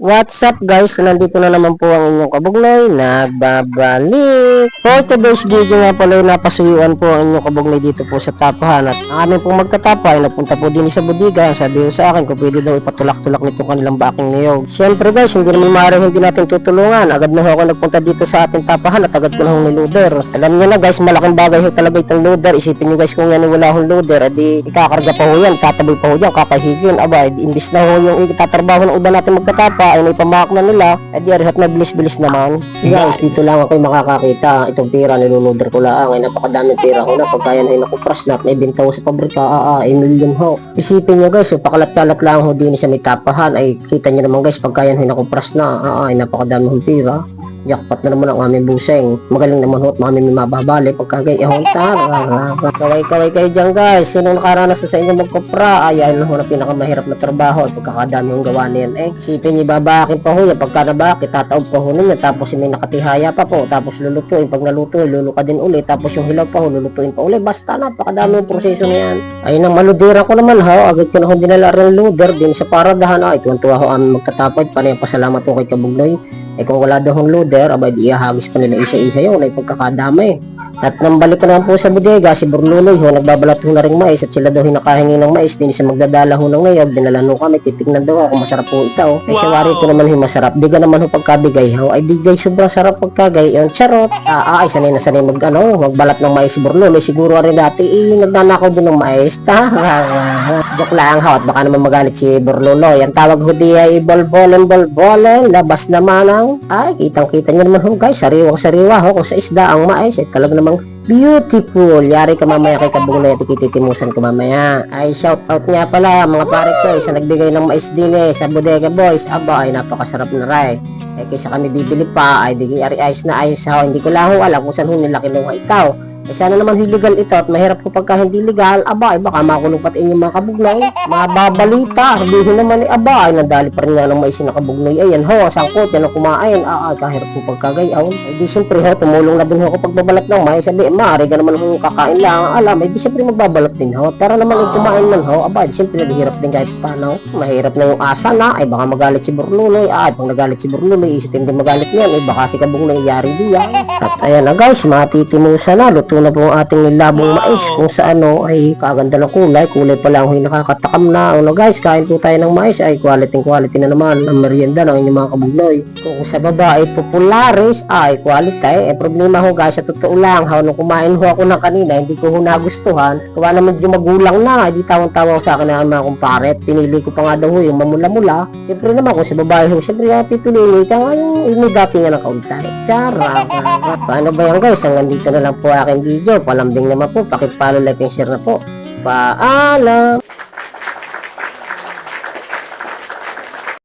What's up guys? Nandito na naman po ang inyong kabugnoy nagbabalik. For today's video nga pala ay napasuyuan po ang inyong kabugnoy dito po sa tapahan at ang aming pong magtatapa ay napunta po din sa budiga. Sabi ko sa akin kung pwede daw ipatulak-tulak nito kanilang baking niyog. Siyempre guys, hindi naman maaaring hindi natin tutulungan. Agad na ako nagpunta dito sa ating tapahan at agad ko na hong niloader. Alam niyo na guys, malaking bagay ho talaga itong loader. Isipin niyo guys kung yan wala hong loader, edi ikakarga pa ho yan, tataboy pa ho dyan, kakahigin. Aba, imbis na ho yung itatrabaho ng iba natin magtatapa ay may pamak na nila, edi arihat na bilis-bilis naman. Guys, dito lang ako makakakita. Itong pera niloloader ko lang. Ay napakadaming pera ko na. Pagka yan ay nakupras na at naibenta ko sa pabrika, ah, ah, ay million ho. Isipin nyo guys, yung pakalat-kalat lang ho din sa may tapahan, ay kita nyo naman guys, pagka yan ay nakupras na, ah, ah, ay napakadami hong pera. Jackpot na naman ang aming buseng. Magaling naman ho at mami may mababalik pagka gayahon tara. Kaway-kaway kayo dyan guys. Sino nakaranas na sa inyo magkopra? Ay, yan ho na pinakamahirap na trabaho. Pagkakadami yung gawa niyan eh. Sipin niyo babakin pa ho yan. Pagka nabaki, tataob pa ho ninyo. Tapos may nakatihaya pa po. Tapos lulutuin. Pag naluto, luluka din ulit. Tapos yung hilaw pa ho, lulutuin pa ulit. Basta napakadami yung proseso na yan. Ayun ang maludira ko naman ho. Agad ko na ho dinala rin loader din sa paradahan. Ay, tuwan-tuwa ho aming magtatapad. Panay pasalamat ho kay Kabugloy. Eh kung wala daw hong loader, abay di ihagis pa nila isa-isa yun ay pagkakadami. At nang balik ko naman po sa bodega, si Burluloy ho, nagbabalat ho na rin mais at sila daw hinakahingi ng mais, din siya magdadala ho ng ngayog, dinala ho kami, titignan daw ako, masarap po ito. Ay sa wari ko naman ho masarap, di ka naman ho pagkabigay ho, ay di gay sobrang sarap pagkagay, yung charot. Ah, ah, ay sanay na sanay mag, ano, magbalat ng mais si Burluloy, siguro rin dati, eh, nagnanakaw din ng mais, ta? Joke lang ho, at baka naman magalit si Burluloy. Ang tawag ho di ay bolbolen bolbolen, labas naman ang ay, kitang-kita nyo naman ho guys, sariwang-sariwa ho kung sa isda ang mais, ay talaga namang beautiful. Yari ka mamaya kay Kabunglay at ikititimusan ko mamaya. Ay, shout out nga pala mga pare ko, isa nagbigay ng mais din eh, sa Bodega Boys. Aba, ay napakasarap na ray. Eh, kaysa kami bibili pa, ay di ari ayos na ayos ho. Hindi ko lang ho alam kung saan ho nila kinuha ikaw. Eh, sana naman illegal ito at mahirap ko pagka hindi legal, aba, ay baka makulong pati inyong mga kabugnoy. Mababalita, sabihin naman ni aba, ay nadali pa rin nga ng mais na kabugnoy. Ayan ho, sangkot, yan ang kumain. Ah, ay, kahirap ko pagkagayaw. Ay, di siyempre ho, tumulong na din ho ako pagbabalat ng mais. Sabi, maaari ka naman ho kakain lang. Alam, eh, di siyempre magbabalat din ho. Para naman ay kumain man ho, aba, di siyempre naghihirap din kahit paano. Mahirap na yung asa na, ay baka magalit si Burluloy. Ay, pag nagalit si Burluloy, isip din magalit niyan. Ay, baka si kabugnoy yari diyan. At ayan na guys, matitimusa na. Luto na po ang ating nilabong mais kung sa ano ay kaganda ng kulay. Kulay pa lang yung nakakatakam na. Ano guys, kain po tayo ng mais ay quality quality na naman ang merienda ng inyong mga kabugloy. Kung sa baba ay popularis ay quality. Eh problema ho guys, sa totoo lang, ha, nung kumain ho ako ng kanina, hindi ko ho nagustuhan. Gawa na medyo magulang na, hindi tawang-tawa sa akin ang mga kumpare. Pinili ko pa nga daw ho yung mamula-mula. Siyempre naman kung sa babae ho, siyempre nga pipiliin ka nga yung imidati nga ng kauntay. Chara. Paano ba yan guys? Hanggang dito na lang po aking video. Palambing naman po. Pakipalo, like, and share na po. Paalam!